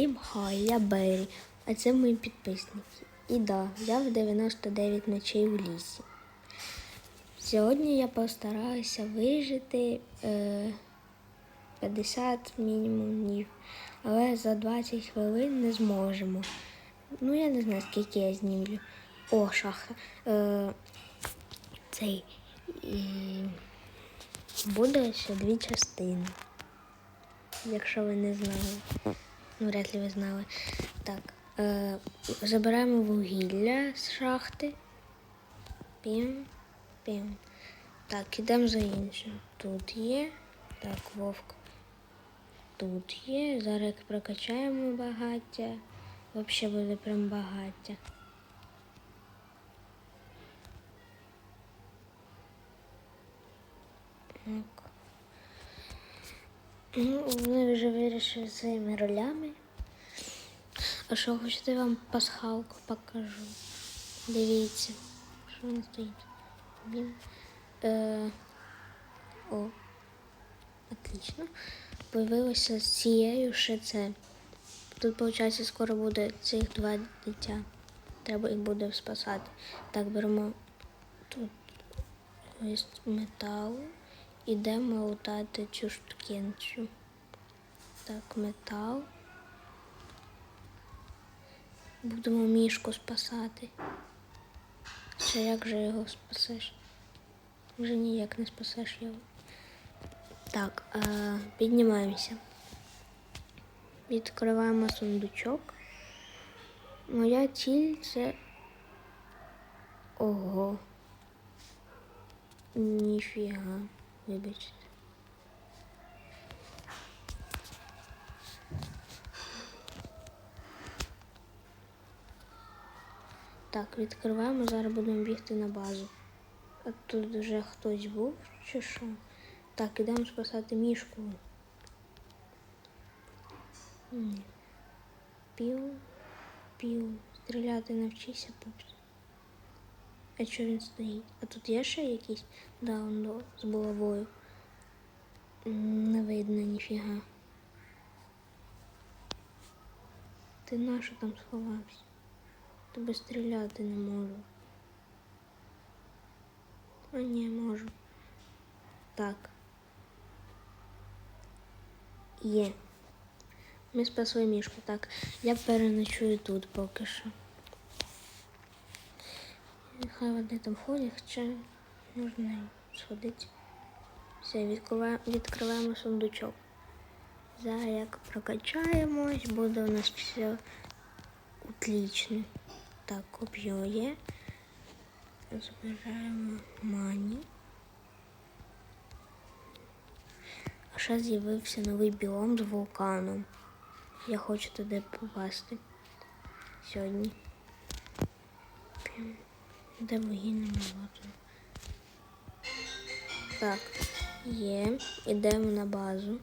Всім хай, я Бері, а це мої підписники. І да, я в 99 ночей у лісі. Сьогодні я постараюся вижити е, 50 мінімум днів, але за 20 хвилин не зможемо. Ну, я не знаю, скільки я знімлю. О, шахта. Е, цей. І буде ще дві частини. Якщо ви не знали. Вряд ли ви знали. Так. Е, забираємо вугілля з шахти. Пім, пім. Так, ідемо за іншим. Тут є. Так, вовк. Тут є. Зараз прокачаємо багаття. Взагалі буде прям багаття. Так. Ну, вони вже вирішили своїми ролями. А що хочете я вам пасхалку покажу? Дивіться, що вона стоїть. Блін. Е, о, отлично. Появилося з цією ще це. Тут, виходить, скоро буде цих два дитя. Треба їх буде спасати. Так, беремо тут ось метал. Ідемо лутати цю штукенцю. Так, метал. Будемо мішку спасати. Ще як же його спасеш? Вже ніяк не спасеш його. Так, е, піднімаємося. Відкриваємо сундучок. Моя ціль це. Ого. Ніфіга. Вибачте. Так, відкриваємо, зараз будемо бігти на базу. А тут вже хтось був чи що? Так, ідемо спасати мішку. Пів, пів. Стріляти навчися, пупс. А що він стоїть? А тут є ще якийсь? Да, з булавою. Не видно ніфіга. Ти на що там сховався? Тобі стріляти не можу. А ні, можу. Так. Є. Ми спасли мішку. Так, я переночую тут поки що. Нехай вони там ходять, хоча можна сходити. Все, відкриваємо, відкриваємо сундучок. Зараз як прокачаємось, буде у нас все отлично. Так, коп'є є. Збираємо мані. А ще з'явився новий біом з вулканом. Я хочу туди попасти сьогодні. Де вугільне молоко? Так, є. Ідемо на базу.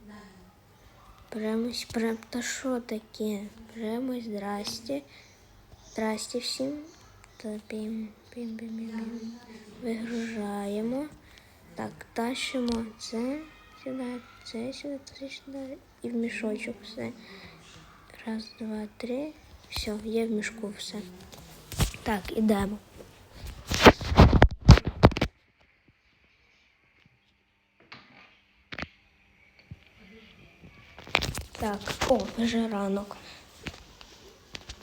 Премось, прям, та що таке? Премось, здрасте. Здрасте всім. Та пім, пім, пім, пім. Вигружаємо. Так, тащимо це сюди, це сюди, це сюди. І в мішочок все. Раз, два, три. Все, є в мішку все. Так, ідемо. Так, о, вже ранок.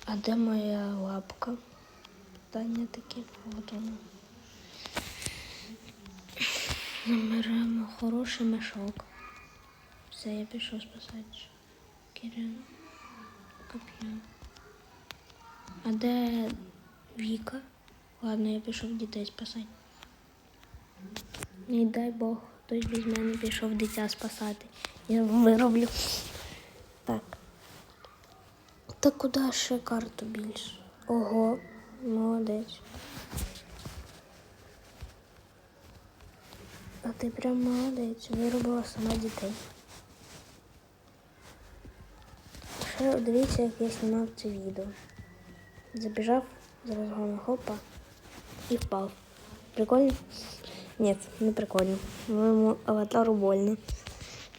А де моя лапка? Питання таке воно. Наберемо хороший мішок. Все, я пішов спасати. Кирин. Коп'ю. А де Віка? Ладно, я пішов дітей спасати. Не дай Бог, хтось без мене пішов дитя спасати. Я вироблю. Та куди ще карту більше? Ого, молодець. А ти прям молодець, виробила сама дітей. Ще дивіться, як я знімав це відео. Забіжав з розгону хопа і впав. Прикольно? Ні, не прикольно. Моєму аватару больно.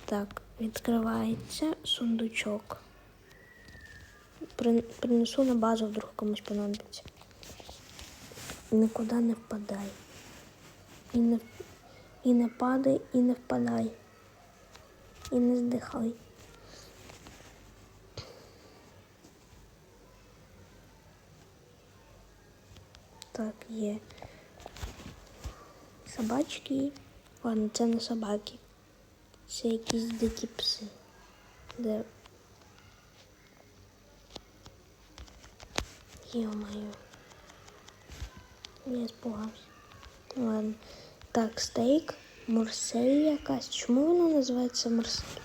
Так, відкривається сундучок. При- Принесу на базу, вдруг комусь понадобиться. Нікуди не впадай. І не, і не падай, і не впадай. І не здихай. Так, є. Собачки. Ладно, це не собаки. Це якісь дикі пси. Де... Ё-моё. Я испугався. Ладно. Так, стейк. Марсель якась. Чому воно називається Марсель?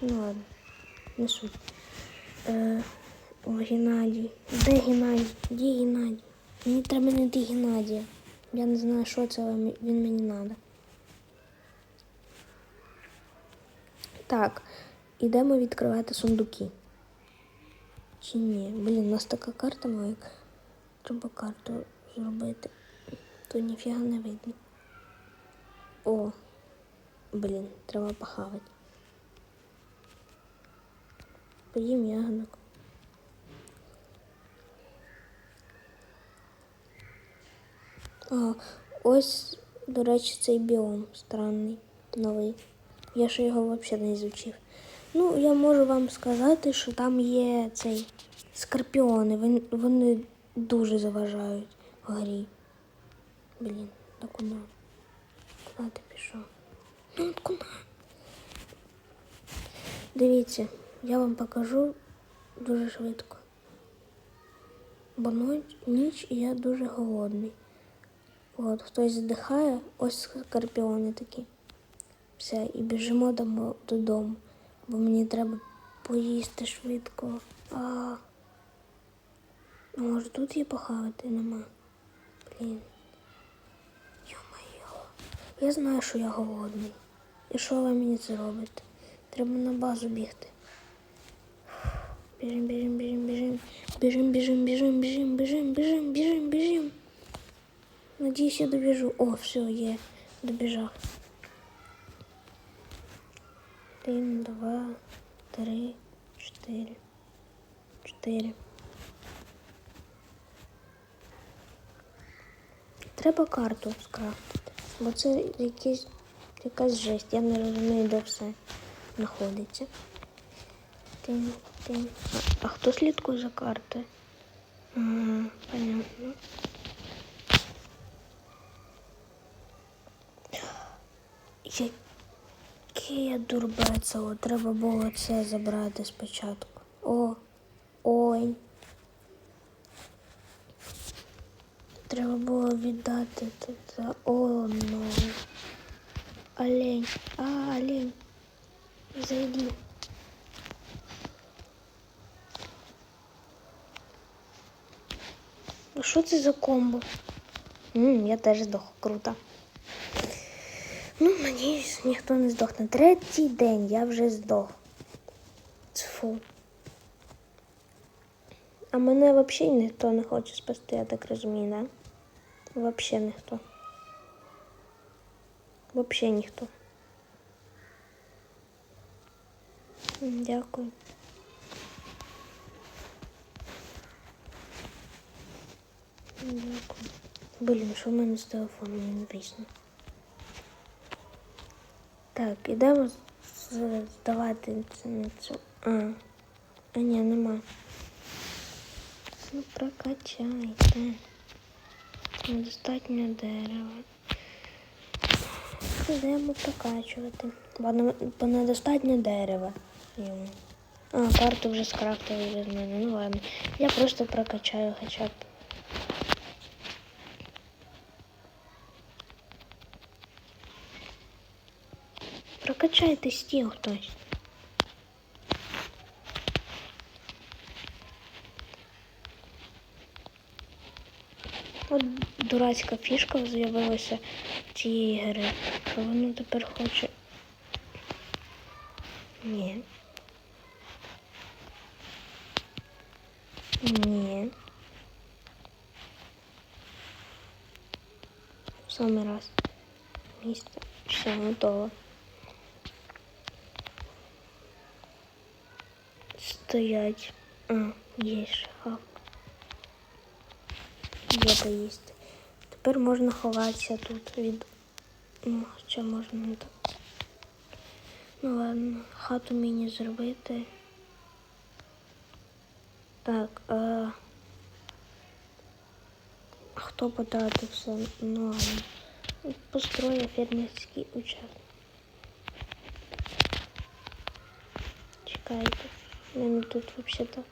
Ну ладно. Не суть. Е, о, Геннадій. Де Геннадій? Де Геннадій? Мені треба знайти Геннадія. Я не знаю, що це, він мені треба. Так, ідемо відкривати сундуки. Чи ні? Блін, у нас така карта маленька. Треба карту зробити. То ніфіга не видно. О, блін, треба похавати. Поїм ягодок. А, ось, до речі, цей біом странний, новий. Я ще його взагалі не ізучив. Ну, я можу вам сказати, що там є цей скорпіони. Вони, дуже заважають в грі. Блін, та куди? Куди ти пішов? Ну, куди? Дивіться, я вам покажу дуже швидко. Бо ніч і я дуже голодний. От, хтось здихає, ось скорпіони такі. Все, і біжимо додому, бо мені треба поїсти швидко. А, може тут є похавати? Нема. Блін. Йо-моє. Я знаю, що я голодний. І що ви мені це робите? Треба на базу бігти. Біжим, біжим, біжим, біжим. Біжим, біжим, біжим, біжим, біжим, біжим, біжим, біжим. Надіюсь, я добіжу. О, все, є. Добіжав. Один, два, три, чотири. Чотири. Треба карту скрафтити, бо це якийсь, якась жесть. Я не розумію, де все знаходиться. Тин, тин. А, а хто слідкує за картою? Понятно. Який я дурбецело, треба було це забрати спочатку. О, ой. Треба було віддати тут. за- О, ну. Олень. А, олень. Зайди. Ну що це за комбо? М, я теж здох. Круто. Надіюсь, ніхто не здохне. Третій день я вже здох. Фу. А мене взагалі ніхто не хоче спасти, я так розумію, да? Взагалі ніхто. Взагалі ніхто. Дякую. Дякую. Блін, що в мене з телефоном не написано? Так, ідемо здавати цю. А, а ні, нема. Ну, прокачайте. Недостатньо дерева. Ідемо прокачувати. Бо, недостатньо дерева. А, карту вже скрафтили без мене. Ну ладно. Я просто прокачаю хоча б. Прокачайте стіл хтось. От дурацька фішка з'явилася цієї гри. А воно тепер хоче. Ні. Ні. В самий раз. Місце. Все, готово. Стоять. А, є ще хавка. Є. Тепер можна ховатися тут від. Ну, хоча можна не так. Ну ладно, хату мені зробити. Так, а... хто потратився? Ну ладно. Построю фермерський участок. Чекайте. Мене тут взагалі-то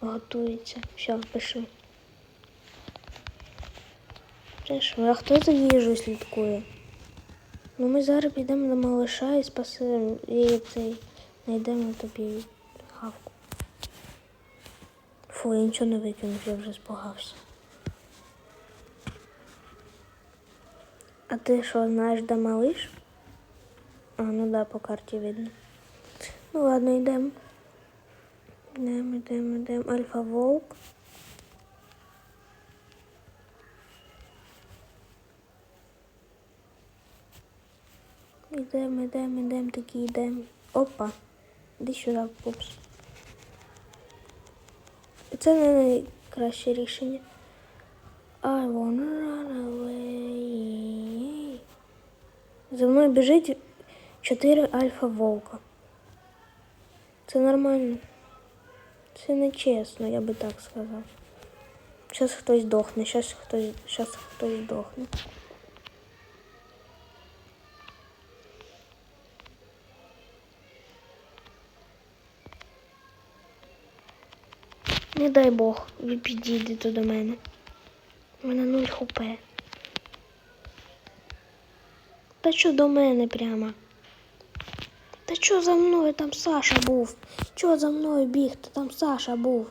готується. Все, пиши. Прийшли. А хто за їжею слідкує? Ну ми зараз підемо до малыша і спасемо і цей знайдемо тобі хавку. Фу, я нічого не викинув, я вже спугався. А ти що, знаєш, де малиш? А, ну да, по карті видно. Ну ладно, йдемо. Йдемо, йдемо, йдемо. Альфа Волк. Йдемо, йдемо, йдемо, такі йдемо. Опа. Іди сюди, пупс. Це не найкраще рішення. I wanna run away. За мною біжить чотири альфа вовка. Це нормально. Це не чесно, я би так сказав. Зараз хтось здохне, зараз хтось, зараз хтось здохне. Не дай Бог, ви підійдете до мене. У мене нуль хп. Та що до мене прямо? Що за мною там Саша був? Що за мною біг? Та там Саша був.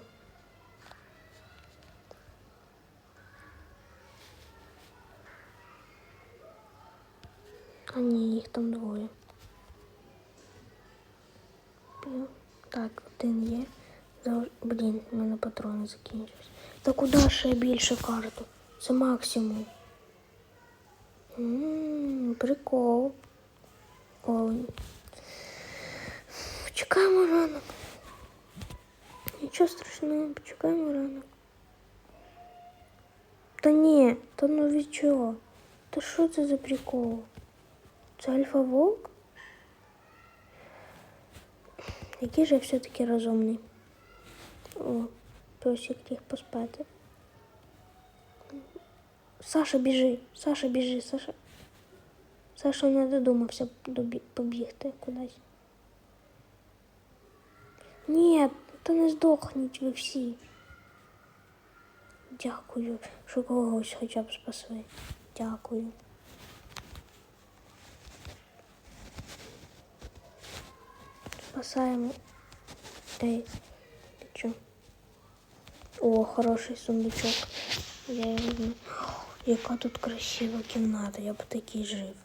А ні, їх там двоє. Так, один є. Блін, у мене патрони закінчились. Та куди ще більше карту? Це максимум. Ммм, прикол. Ой. Почекаємо ранок. Нічого страшного, почекаємо ранок. Та ні, та ну від чого? Та що це за прикол? Це альфа волк? Який же все-таки розумний. О, песик ліг поспати. Саша, біжи, Саша, біжи, Саша. Саша не додумався побігти кудись. Ні, та не здохніть ви всі. Дякую, що когось хоча б спасли. Дякую. Спасаємо. Ти чо? О, хороший сундучок. Я його. Яка тут красива кімната, я б такий жив.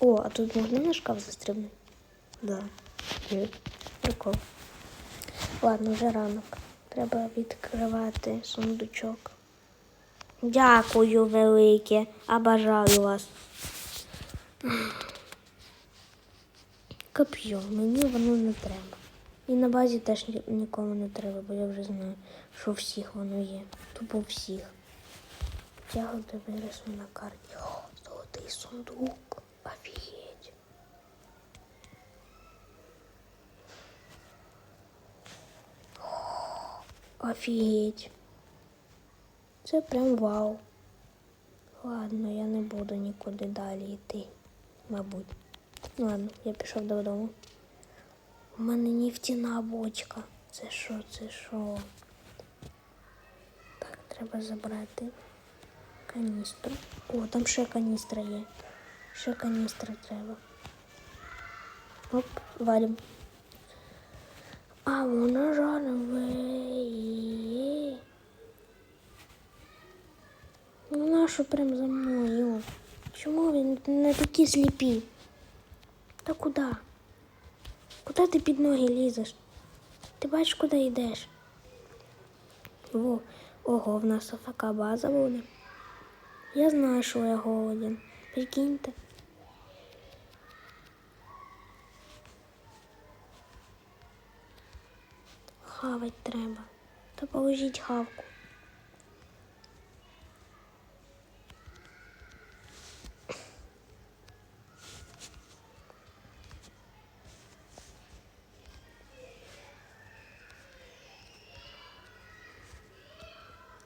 О, а тут можна на шкаф застрибнути? Да. Прикол. Ладно, вже ранок. Треба відкривати сундучок. Дякую велике. Обажаю вас. Коп'ю, мені воно не треба. І на базі теж нікому не треба, бо я вже знаю, що всіх воно є. Тупо всіх. Тяготи виросли на карті. О, золотий сундук. Офігеть. Офігеть. Це прям вау. Ладно, я не буду нікуди далі йти, мабуть. Ладно, я пішов додому. У мене нефтяна бочка. Це що, це що? Так, треба забрати каністру. О, там ще каністра є. Ще каністра треба. Оп, валим. I wanna run away. Ну нащо прям за мною? Чому він не такі сліпі? Та куди? Куди ти під ноги лізеш? Ти бачиш, куди йдеш? Во, ого, в нас така база буде. Я знаю, що я голоден. Прикиньте. Хавать треба. Та положіть хавку.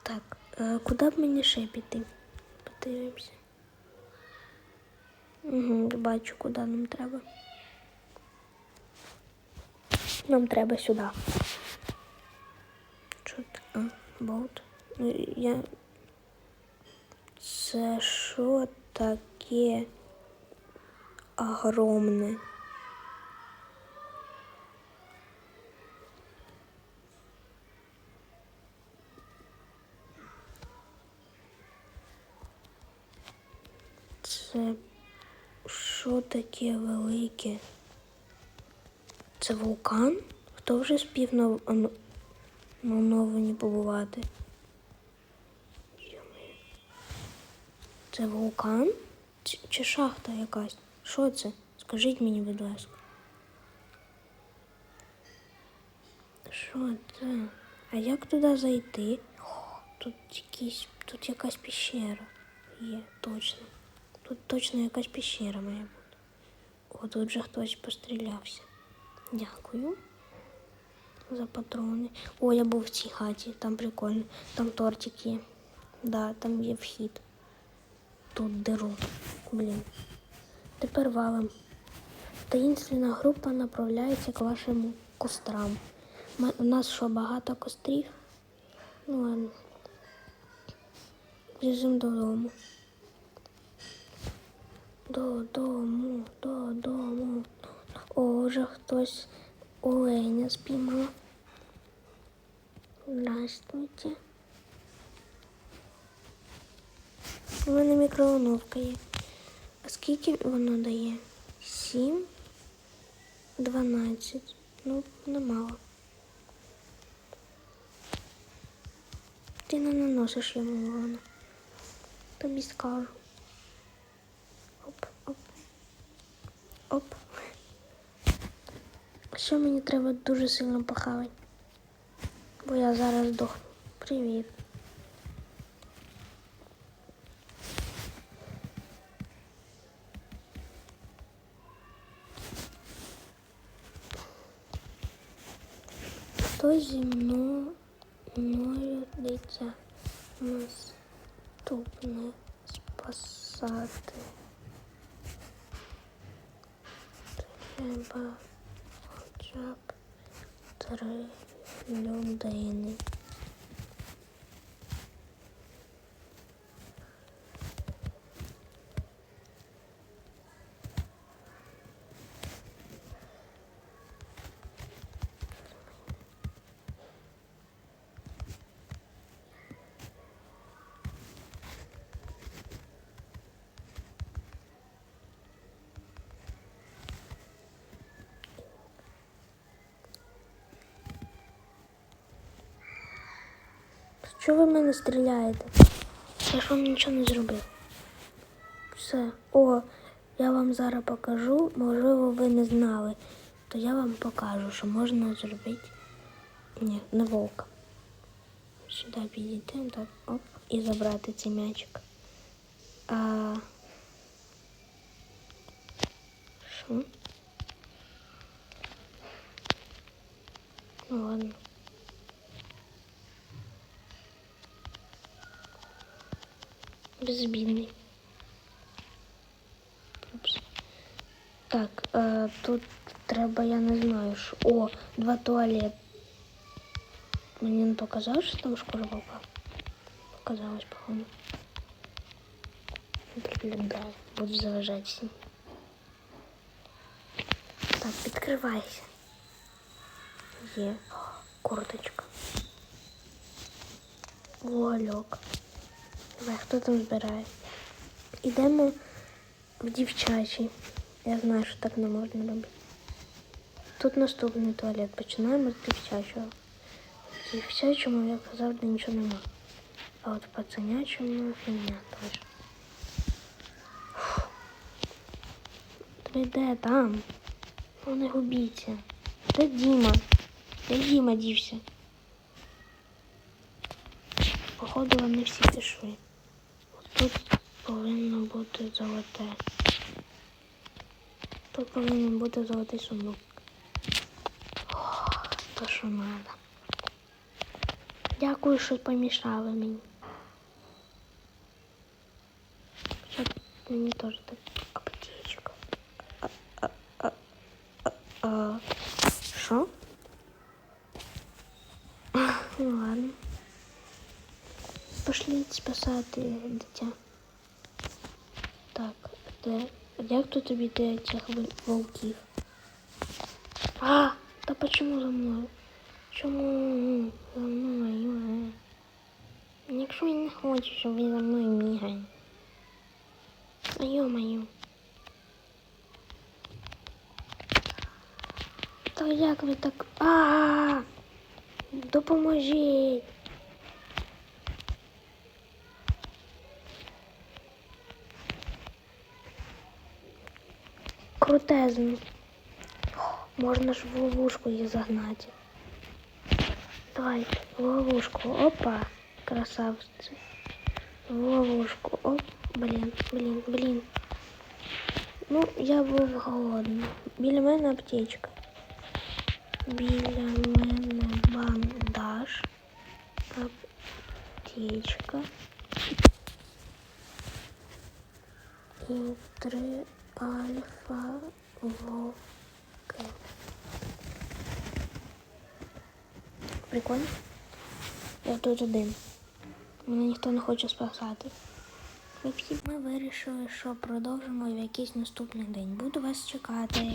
Так, е, куди б мені ще піти? Подивимося. Угу, бачу, куди нам треба. Нам треба сюди. А. Ну, Я... Це що таке огромне? Це що таке велике? Це вулкан? Хто вже спів на, на, на Новині побувати? Це вулкан? Чи, шахта якась? Що це? Скажіть мені, будь ласка. Що це? А як туди зайти? О, тут якісь, тут якась піщера є, точно. Тут точно якась піщера має бути. О, тут вже хтось пострілявся. Дякую за патрони. О, я був в цій хаті, там прикольно. Там тортик є. Да, там є вхід. Тут диру. Блін. Тепер валим. Таїнственна група направляється к вашим кострам. У нас що, багато кострів? Ну ладно. Біжимо додому. Додому, додому. О, вже хтось оленя спіймав. Здравствуйте. У мене мікроволновка є. А скільки воно дає? Сім, дванадцять. Ну, немало. Ти не наносиш йому урона. Тобі скажу. Оп, оп. Оп. Що мені треба дуже сильно похавати? Бо я зараз здохну. Привіт. Хто зі мною мною дитя наступне спасати? Треба хоча б три людини. Що ви в мене стріляєте? Я ж вам нічого не зробив. Все. О, я вам зараз покажу. Можливо, ви не знали. То я вам покажу, що можна зробити. Ні, не вовка. Сюди підійти, так, оп, і забрати цей м'ячик. А... Що? Ну ладно. Безбідний. Упс. Так, е, тут треба, я не знаю, що. О, два туалет. Мені не показалось, що там шкура вовка. Показалось, походу. Да, буду заважати всім. Так, відкривайся. Є. О, курточка. Вуальок. Давай, хто там збирає? Ідемо в дівчачий. Я знаю, що так не можна робити. Тут наступний туалет. Починаємо з дівчачого. В дівчачому, як завжди, нічого нема. А от в пацанячому фігня теж. Фу. Ви де там? Ну не губіться. Де Діма? Де Діма дівся? Походу вони всі пішли. Повинно бути золоте. Тут повинен бути золотий сундук. Ох, то що надо. Дякую, що помішали мені. Хоча мені теж так аптечка. Що? Ну ладно. Пошли спасати дитя. Так, де? Як тут обійти цих вол- волків? А, та почему за мною? Чому за мною? Якщо я не хочу, щоб ви за мною бігали. А йо-моє. Та як ви так. А! Допоможіть! Крутезно. Можна ж в ловушку їх загнати. Давай, в ловушку. Опа, красавці. В ловушку. Оп, блін, блін, блін. Ну, я був голодний. Біля мене аптечка. Біля мене бандаж. Аптечка. І три альфа вовки. Прикольно. Я тут один. Мене ніхто не хоче спасати. Ми вирішили, що продовжимо в якийсь наступний день. Буду вас чекати.